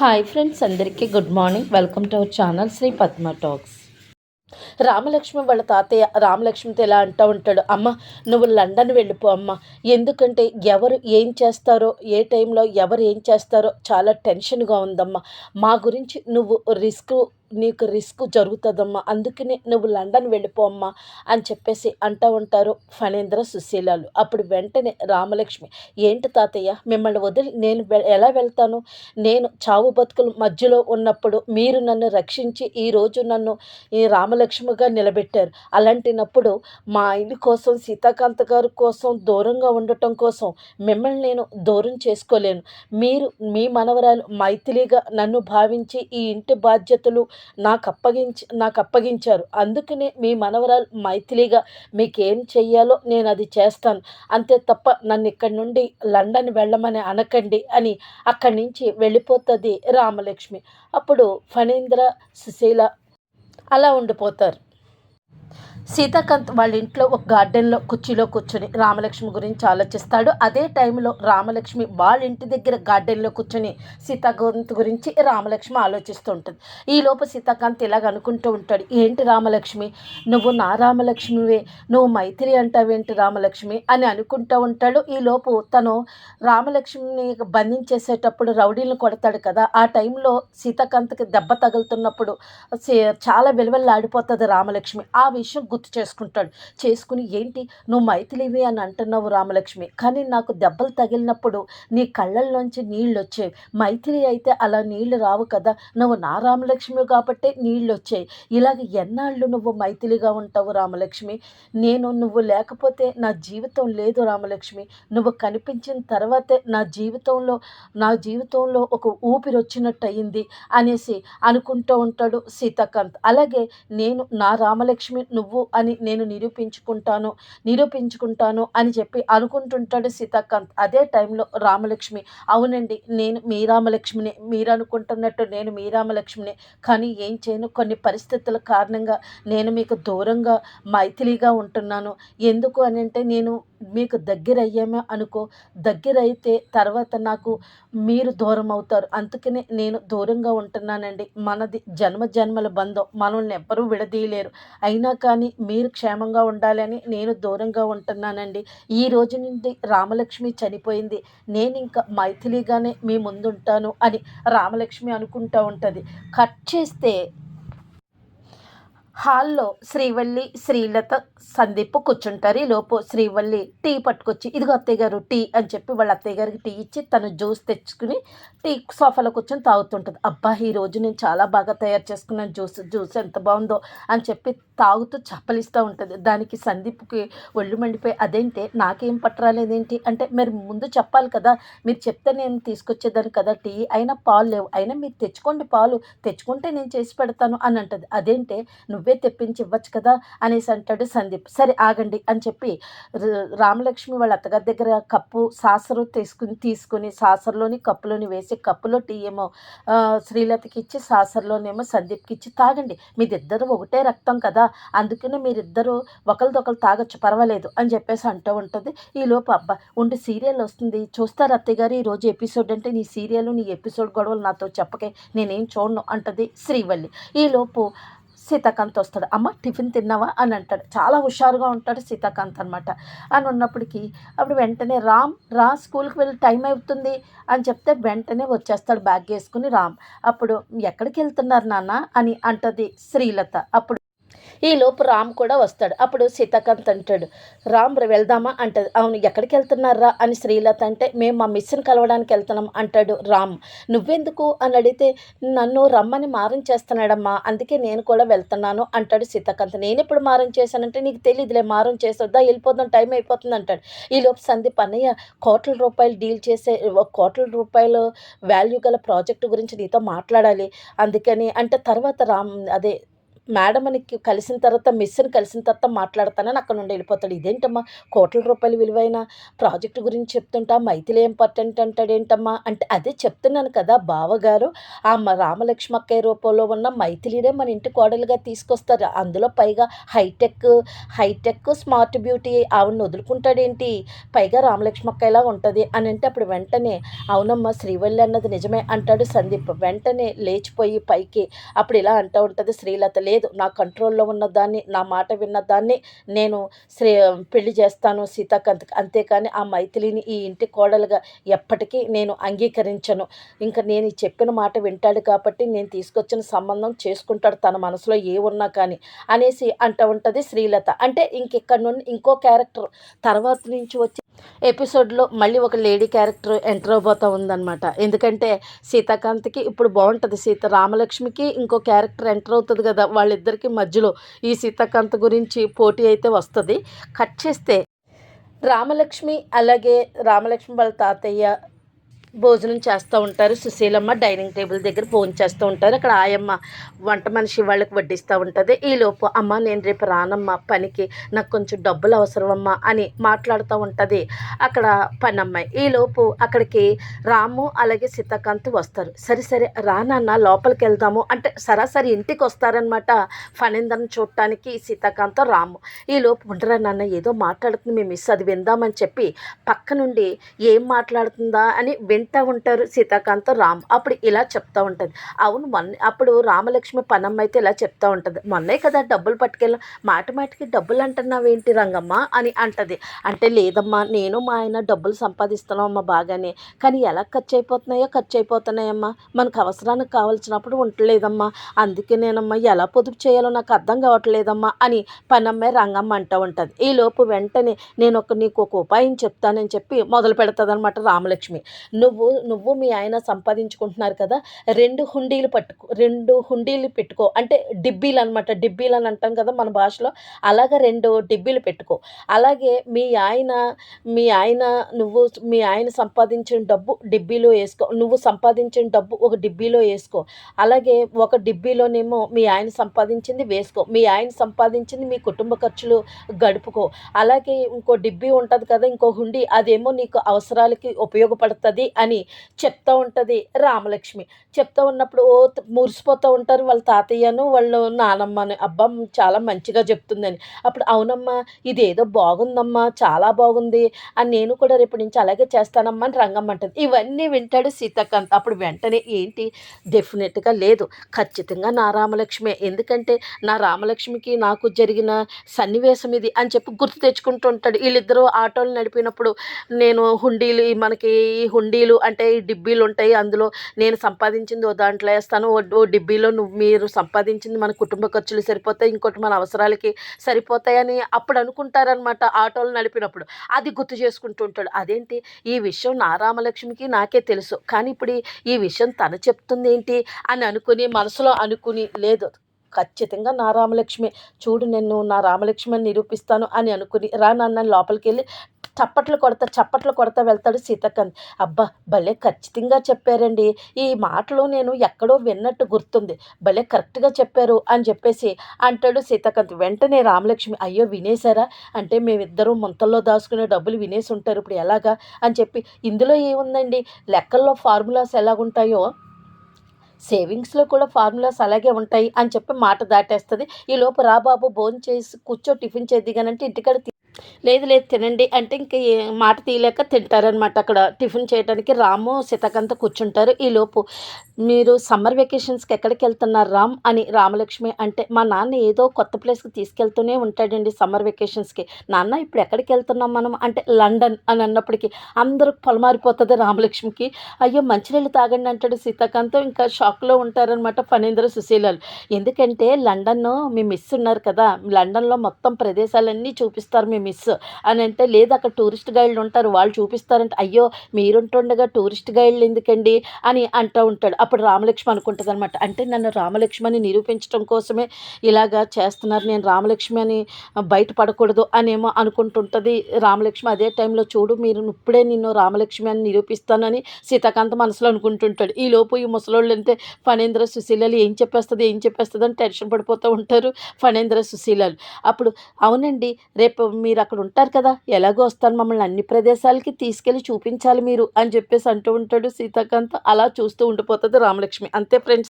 Hi friends అందరికీ good morning. Welcome to our channel Shri Padma talks. Ramalakshmi వాళ్ళ తాతయ్య రామలక్ష్మితో ఎలా అంటూ ఉంటాడు అమ్మ నువ్వు లండన్ వెళ్ళిపో అమ్మ. ఎందుకంటే ఎవరు ఏం చేస్తారో ఏ టైంలో ఎవరు ఏం చేస్తారో చాలా టెన్షన్గా ఉందమ్మా. మా గురించి నువ్వు రిస్క్ నీకు రిస్క్ జరుగుతుందమ్మా అందుకనే నువ్వు లండన్ వెళ్ళిపో అమ్మా అని చెప్పేసి అంటూ ఉంటారు ఫణేంద్ర సుశీలాలు. అప్పుడు వెంటనే రామలక్ష్మి ఏంటి తాతయ్య మిమ్మల్ని వదిలి నేను ఎలా వెళ్తాను? నేను చావు బతుకుల మధ్యలో ఉన్నప్పుడు మీరు నన్ను రక్షించి ఈరోజు నన్ను ఈ రామలక్ష్మిగా నిలబెట్టారు. అలాంటినప్పుడు మా ఆయన కోసం సీతాకాంత్ గారి కోసం దూరంగా ఉండటం కోసం మిమ్మల్ని నేను దూరం చేసుకోలేను. మీరు మీ మనవరాలు మైథిలిగా నన్ను భావించి ఈ ఇంటి బాధ్యతలు నాకు అప్పగించి నాకు అప్పగించారు అందుకనే మీ మనవరాలు మైథిలిగా మీకేం చెయ్యాలో నేను అది చేస్తాను. అంతే తప్ప నన్ను ఇక్కడి నుండి లండన్ వెళ్ళమని అనకండి అని అక్కడి నుంచి వెళ్ళిపోతుంది రామలక్ష్మి. అప్పుడు ఫణీంద్ర సుశీల అలా ఉండిపోతారు. సీతాకాంత్ వాళ్ళ ఇంట్లో ఒక గార్డెన్లో కుర్చీలో కూర్చొని రామలక్ష్మి గురించి ఆలోచిస్తాడు. అదే టైంలో రామలక్ష్మి వాళ్ళ ఇంటి దగ్గర గార్డెన్లో కూర్చొని సీతాకాంత్ గురించి రామలక్ష్మి ఆలోచిస్తూ ఉంటుంది ఈలోపు సీతాకాంత్ ఇలాగ అనుకుంటూ ఉంటాడు. ఏంటి రామలక్ష్మి? నువ్వు నా రామలక్ష్మివే? నువ్వు మైత్రి అంటావేంటి రామలక్ష్మి? అని అనుకుంటూ ఉంటాడు. ఈలోపు తను రామలక్ష్మిని బంధించేసేటప్పుడు రౌడీలను కొడతాడు కదా. ఆ టైంలో సీతాకాంత్కి దెబ్బ తగులుతున్నప్పుడు చాలా విలువల్లాడిపోతుంది రామలక్ష్మి. ఆ విషయం గుర్తు చేసుకుంటాడు. చేసుకుని ఏంటి? నువ్వు మైథిలివి అని అంటున్నావు రామలక్ష్మి. కానీ నాకు దెబ్బలు తగిలినప్పుడు నీ కళ్ళల్లోంచి నీళ్ళు వచ్చేవి మైథిలి అయితే అలా నీళ్ళు రావు కదా. నువ్వు నా రామలక్ష్మి కాబట్టే నీళ్ళు వచ్చాయి ఇలాగ ఎన్నాళ్ళు నువ్వు మైథిలిగా ఉంటావు రామలక్ష్మి? నేను నువ్వు లేకపోతే నా జీవితం లేదు రామలక్ష్మి. నువ్వు కనిపించిన తర్వాతే నా జీవితంలో నా జీవితంలో ఒక ఊపిరి వచ్చినట్టు అయింది అనేసి అనుకుంటూ ఉంటాడు సీతాకాంత్. అలాగే నేను నా రామలక్ష్మి నువ్వు అని నేను నిరూపించుకుంటాను నిరూపించుకుంటాను అని చెప్పి అనుకుంటుంటాడు సీతాకాంత్. అదే టైంలో రామలక్ష్మి అవునండి నేను మీ రామలక్ష్మిని మీరు అనుకుంటున్నట్టు నేను మీ రామలక్ష్మిని కానీ ఏం చేయను. కొన్ని పరిస్థితుల కారణంగా నేను మీకు దూరంగా మైథిలీగా ఉంటున్నాను. ఎందుకు అని అంటే నేను మీకు దగ్గర అయ్యామే అనుకో దగ్గర అయితే తర్వాత నాకు మీరు దూరం అవుతారు అందుకనే నేను దూరంగా ఉంటున్నానండి. మనది జన్మ జన్మల బంధం మనల్ని ఎవ్వరూ విడదీయలేరు. అయినా కానీ మీరు క్షేమంగా ఉండాలని నేను దూరంగా ఉంటున్నానండి. ఈ రోజు నుండి రామలక్ష్మి చనిపోయింది. నేను ఇంకా మైథిలిగానే మీ ముందుంటాను అని రామలక్ష్మి అనుకుంటూ ఉంటుంది. కట్ చేస్తే హాల్లో శ్రీవల్లి శ్రీలత సందీప్ కూర్చుంటారు. ఈ లోపు శ్రీవల్లి టీ పట్టుకొచ్చి ఇదిగో అత్తయ్య గారు టీ అని చెప్పి వాళ్ళ అత్తయ్య గారికి టీ ఇచ్చి తను జ్యూస్ తెచ్చుకుని టీ సోఫాలో కూర్చొని తాగుతుంటుంది. అబ్బా ఈ రోజు నేను చాలా బాగా తయారు చేసుకున్నాను జ్యూస్ జ్యూస్ ఎంత బాగుందో అని చెప్పి తాగుతూ చప్పలిస్తూ ఉంటుంది. దానికి సందీప్కి ఒళ్ళు మండిపోయి అదేంటి నాకేం పట్టరాలేదేంటి? అంటే మీరు ముందు చెప్పాలి కదా మీరు చెప్తే నేను తీసుకొచ్చేదాన్ని కదా టీ అయినా పాలు లేవు. అయినా మీరు తెచ్చుకోండి పాలు తెచ్చుకుంటే నేను చేసి పెడతాను అని అంటుంది. అదేంటే నువ్వు తెప్పించి ఇవ్వచ్చు కదా అనేసి అంటాడు సందీప్. సరే ఆగండి అని చెప్పి రామలక్ష్మి వాళ్ళ అత్తగారి దగ్గర కప్పు సాసరు తీసుకుని తీసుకుని సాసర్లోని కప్పులోని వేసి కప్పులో టీ ఏమో శ్రీలతకి ఇచ్చి సాసర్లోనేమో సందీప్కి ఇచ్చి తాగండి. మీదిద్దరు ఒకటే రక్తం కదా అందుకనే మీరిద్దరూ ఒకరిదొకరు తాగొచ్చు పర్వాలేదు అని చెప్పేసి అంటూ ఉంటుంది. ఈ లోపు అబ్బా ఉండి సీరియల్ వస్తుంది. చూస్తారు అత్తయ్య గారు ఈ రోజు ఎపిసోడ్ అంటే నీ సీరియల్ నీ ఎపిసోడ్ గొడవలు నాతో చెప్పకే నేనేం చూడను అంటది శ్రీవల్లి. ఈ లోపు సీతాకాంత్ వస్తాడు. అమ్మ టిఫిన్ తిన్నావా? అని అంటాడు. చాలా హుషారుగా ఉంటాడు సీతాకాంత్ అనమాట అని ఉన్నప్పటికీ అప్పుడు వెంటనే రామ్ రా స్కూల్కి వెళ్ళి టైం అవుతుంది? అని చెప్తే వెంటనే వచ్చేస్తాడు బ్యాగ్ వేసుకుని రామ్. అప్పుడు ఎక్కడికి వెళ్తున్నారు నాన్న? అని అంటది శ్రీలత. అప్పుడు ఈ లోపు రామ్ కూడా వస్తాడు. అప్పుడు సీతాకాంత్ అంటాడు రామ్ వెళ్దామా? అంటది. అవును ఎక్కడికి వెళ్తున్నారా అని శ్రీలత అంటే మేము మా మిస్ని కలవడానికి వెళ్తున్నాం అంటాడు రామ్. నువ్వెందుకు? అని అడిగితే నన్ను రమ్మని మారం చేస్తున్నాడమ్మా అందుకే నేను కూడా వెళ్తున్నాను అంటాడు సీతాకాంత్. నేను ఎప్పుడు మారం చేశానంటే నీకు తెలియదులే మారం చేసొద్దా వెళ్ళిపోదాం టైం అయిపోతుంది అంటాడు. ఈ లోపు సందీప్ అన్నయ్య కోట్ల రూపాయలు డీల్ చేసే కోట్ల రూపాయలు వాల్యూ గల ప్రాజెక్టు గురించి నీతో మాట్లాడాలి. అందుకని అంటే తర్వాత రామ్ అదే మేడం అని కలిసిన తర్వాత మిస్ని కలిసిన తర్వాత మాట్లాడతానని అక్కడ నుండి వెళ్ళిపోతాడు. ఇదేంటమ్మా? కోట్ల రూపాయల విలువైన ప్రాజెక్టు గురించి చెప్తుంటా మైథిలి ఇంపార్టెంట్ అంటాడేంటమ్మా? అంటే అదే చెప్తున్నాను కదా బావగారు. ఆ మ రామలక్ష్మక్కయ్య రూపంలో ఉన్న మైథిలినే మన ఇంటి కోడలుగా తీసుకొస్తారు. అందులో పైగా హైటెక్ హైటెక్ స్మార్ట్ బ్యూటీ ఆవిడని వదులుకుంటాడేంటి? పైగా రామలక్ష్మక్కయ్యలా ఉంటుంది అని అంటే అప్పుడు వెంటనే అవునమ్మా శ్రీవల్లి అన్నది నిజమే అంటాడు సందీప్. వెంటనే లేచిపోయి పైకి అప్పుడు ఇలా అంటూ ఉంటుంది శ్రీలత లేదు. నా కంట్రోల్లో ఉన్న దాన్ని నా మాట విన్న దాన్ని నేను శ్రీ పెళ్ళి చేస్తాను సీతాకాంత్కి అంతేకాని ఆ మైథిలిని ఈ ఇంటి కోడలుగా ఎప్పటికీ నేను అంగీకరించను. ఇంకా నేను చెప్పిన మాట వింటాడు కాబట్టి నేను తీసుకొచ్చిన సంబంధం చేసుకుంటాడు తన మనసులో ఏ ఉన్నా కానీ అనేసి అంట ఉంటుంది శ్రీలత. అంటే ఇంకెక్కడ నుండి ఇంకో క్యారెక్టర్ తర్వాత నుంచి వచ్చి ఎపిసోడ్లో మళ్ళీ ఒక లేడీ క్యారెక్టర్ ఎంటర్ అవబోతా ఉందన్నమాట. ఎందుకంటే సీతాకాంత్కి ఇప్పుడు బాగుంటుంది. సీత రామలక్ష్మికి ఇంకో క్యారెక్టర్ ఎంటర్ అవుతుంది కదా. వాళ్ళిద్దరికి మధ్యలో ఈ సీతాకాంత్ గురించి పోటీ అయితే వస్తుంది. కట్ చేస్తే రామలక్ష్మి అలాగే రామలక్ష్మి వాళ్ళ తాతయ్య భోజనం చేస్తూ ఉంటారు. సుశీలమ్మ డైనింగ్ టేబుల్ దగ్గర భోజనం చేస్తూ ఉంటారు. అక్కడ ఆయమ్మ వంట మనిషి వాళ్ళకి వడ్డిస్తూ ఉంటుంది. ఈలోపు అమ్మ నేను రేపు రానమ్మ పనికి నాకు కొంచెం డబ్బులు అవసరమమ్మా అని మాట్లాడుతూ ఉంటుంది అక్కడ పనమ్మాయి. ఈలోపు అక్కడికి రాము అలాగే సీతాకాంత్ వస్తారు. సరే సరే రానన్న లోపలికి వెళ్దాము. అంటే సరాసరి ఇంటికి వస్తారనమాట ఫణీందర్ని చూడటానికి సీతాకాంత్ రాము. ఈలోపు ఉండరా నాన్న ఏదో మాట్లాడుతుంది మేము మిస్ అది విందామని చెప్పి పక్క నుండి ఏం మాట్లాడుతుందా అని వింటూ ఉంటారు సీతాకాంతం రామ్. అప్పుడు ఇలా చెప్తూ ఉంటుంది. అవును మొన్న అప్పుడు రామలక్ష్మి పనమ్మ అయితే ఇలా చెప్తూ ఉంటుంది. మొన్నే కదా డబ్బులు పట్టుకెళ్ళాం. మాట మాటికి డబ్బులు అంటున్నావేంటి రంగమ్మ? అని అంటది. అంటే లేదమ్మా నేను మా ఆయన డబ్బులు సంపాదిస్తున్నామమ్మా బాగానే. కానీ ఎలా ఖర్చు అయిపోతున్నాయో ఖర్చు అయిపోతున్నాయమ్మా మనకు అవసరానికి కావాల్సినప్పుడు ఉండలేదమ్మా. అందుకే నేనమ్మా ఎలా పొదుపు చేయాలో నాకు అర్థం కావట్లేదమ్మా అని పనమ్మే రంగమ్మ అంటూ ఉంటుంది. ఈ లోపు వెంటనే నేను ఒక నీకు ఒక ఉపాయం చెప్తానని చెప్పి మొదలు పెడతాదనమాట రామలక్ష్మి. నువ్వు నువ్వు నువ్వు మీ ఆయన సంపాదించుకుంటున్నారు కదా రెండు హుండీలు పట్టుకో రెండు హుండీలు పెట్టుకో. అంటే డిబ్బీలు అనమాట డిబ్బీలు అని అంటాం కదా మన భాషలో. అలాగే రెండు డిబ్బీలు పెట్టుకో. అలాగే మీ ఆయన మీ ఆయన నువ్వు మీ ఆయన సంపాదించిన డబ్బు డిబ్బీలో వేసుకో. నువ్వు సంపాదించిన డబ్బు ఒక డిబ్బీలో వేసుకో. అలాగే ఒక డిబ్బీలోనేమో మీ ఆయన సంపాదించింది వేసుకో. మీ ఆయన సంపాదించింది మీ కుటుంబ ఖర్చులు గడుపుకో. అలాగే ఇంకో డిబ్బీ ఉంటుంది కదా ఇంకో హుండీ అదేమో నీకు అవసరాలకి ఉపయోగపడుతుంది అని చెప్తూ ఉంటుంది రామలక్ష్మి. చెప్తూ ఉన్నప్పుడు ఓ మురిసిపోతూ ఉంటారు వాళ్ళ తాతయ్యను వాళ్ళు నానమ్మని. అబ్బా చాలా మంచిగా చెప్తుందని. అప్పుడు అవునమ్మా ఇదేదో బాగుందమ్మా చాలా బాగుంది. అని నేను కూడా రేపటి నుంచి అలాగే చేస్తానమ్మా అని రంగమ్మ అంటుంది. ఇవన్నీ వింటాడు సీతాకాంత్. అప్పుడు వెంటనే ఏంటి? డెఫినెట్గా లేదు. ఖచ్చితంగా నా రామలక్ష్మి. ఎందుకంటే నా రామలక్ష్మికి నాకు జరిగిన సన్నివేశం ఇది అని చెప్పి గుర్తు తెచ్చుకుంటూ ఉంటాడు. వీళ్ళిద్దరూ ఆటోలు నడిపినప్పుడు నేను హుండీలు మనకి ఈ డిబ్బీలు అంటే ఈ డిబ్బీలు ఉంటాయి అందులో నేను సంపాదించింది ఓ దాంట్లో వేస్తాను ఓ డిబ్బీలో నువ్వు మీరు సంపాదించింది మన కుటుంబ ఖర్చులు సరిపోతాయి ఇంకోటి మన అవసరాలకి సరిపోతాయని అప్పుడు అనుకుంటారనమాట ఆటోలు నడిపినప్పుడు. అది గుర్తు చేసుకుంటూ ఉంటాడు. అదేంటి? ఈ విషయం నా రామలక్ష్మికి నాకే తెలుసు. కానీ ఇప్పుడు ఈ- ఈ విషయం తను చెప్తుంది ఏంటి అని అనుకుని మనసులో అనుకుని లేదు ఖచ్చితంగా నా రామలక్ష్మి. చూడు నేను నా రామలక్ష్మిని నిరూపిస్తాను అని అనుకుని రా నాన్న లోపలికి వెళ్ళి చప్పట్లు కొడతా చప్పట్లు కొడతా వెళ్తాడు సీతకాంత్ అబ్బా భలే ఖచ్చితంగా చెప్పారండి. ఈ మాటలు నేను ఎక్కడో విన్నట్టు గుర్తుంది. భలే కరెక్ట్గా చెప్పారు అని చెప్పేసి అంటాడు సీతాకాంత్ వెంటనే రామలక్ష్మి అయ్యో వినేశారా? అంటే మేమిద్దరం ముంతల్లో దాచుకునే డబ్బులు వినేసి ఉంటారు ఇప్పుడు ఎలాగా? అని చెప్పి ఇందులో ఏముందండి? లెక్కల్లో ఫార్ములాస్ ఎలాగుంటాయో? సేవింగ్స్లో కూడా ఫార్ములాస్ అలాగే ఉంటాయి అని చెప్పి మాట దాటేస్తుంది. ఈ లోపు రా బాబు భోజనం చేసి కూర్చో టిఫిన్ చేద్దిగానంటే ఇంటికాడ లేదు లేదు తినండి. అంటే ఇంక ఏ- మాట తీయలేక తింటారనమాట అక్కడ. టిఫిన్ చేయడానికి రాము సీతాకాంత కూర్చుంటారు. ఈలోపు మీరు సమ్మర్ వెకేషన్స్కి ఎక్కడికి వెళ్తున్నారు రామ్ అని రామలక్ష్మి అంటే మా నాన్న ఏదో కొత్త ప్లేస్కి తీసుకెళ్తూనే ఉంటాడండి సమ్మర్ వెకేషన్స్కి నాన్న ఇప్పుడు ఎక్కడికి వెళ్తున్నాం మనం? అంటే లండన్ అని అన్నప్పటికీ అందరూ పొలమారిపోతుంది రామలక్ష్మికి. అయ్యో మంచినీళ్ళు తాగండి అంటాడు సీతాకాంత్. ఇంకా షాక్లో ఉంటారనమాట ఫణీంద్ర సుశీలాలు. ఎందుకంటే లండన్ మీ మిస్ ఉన్నారు కదా. లండన్లో మొత్తం ప్రదేశాలన్నీ చూపిస్తారు మీ మిస్. అని అంటే లేదు అక్కడ టూరిస్ట్ గైడ్లు ఉంటారు వాళ్ళు చూపిస్తారంటే. అయ్యో మీరుంటుండగా టూరిస్ట్ గైడ్లు ఎందుకండి? అని అంటూ ఉంటాడు. అప్పుడు రామలక్ష్మి అనుకుంటుంది అనమాట అంటే నన్ను రామలక్ష్మిని నిరూపించడం కోసమే ఇలాగా చేస్తున్నారు. నేను రామలక్ష్మి అని బయటపడకూడదు అనేమో అనుకుంటుంటుంది రామలక్ష్మి. అదే టైంలో చూడు మీరు ఇప్పుడే నిన్ను రామలక్ష్మి అని నిరూపిస్తానని సీతాకాంత మనసులో అనుకుంటుంటాడు. ఈ లోపు ఈ ముసలోళ్ళు అంటే ఫణేంద్ర సుశీలలు ఏం చెప్పేస్తుంది ఏం చెప్పేస్తుంది అని టెన్షన్ పడిపోతూ ఉంటారు ఫణేంద్ర సుశీలలు. అప్పుడు అవునండి రేపు మీరు మీరు అక్కడ ఉంటారు కదా ఎలాగో వస్తాను మమ్మల్ని అన్ని ప్రదేశాలకి తీసుకెళ్ళి చూపించాలి మీరు అని చెప్పేసి అంటూ ఉంటాడు సీతాకాంత్. అలా చూస్తూ ఉండిపోతుంది రామలక్ష్మి. అంతే ఫ్రెండ్స్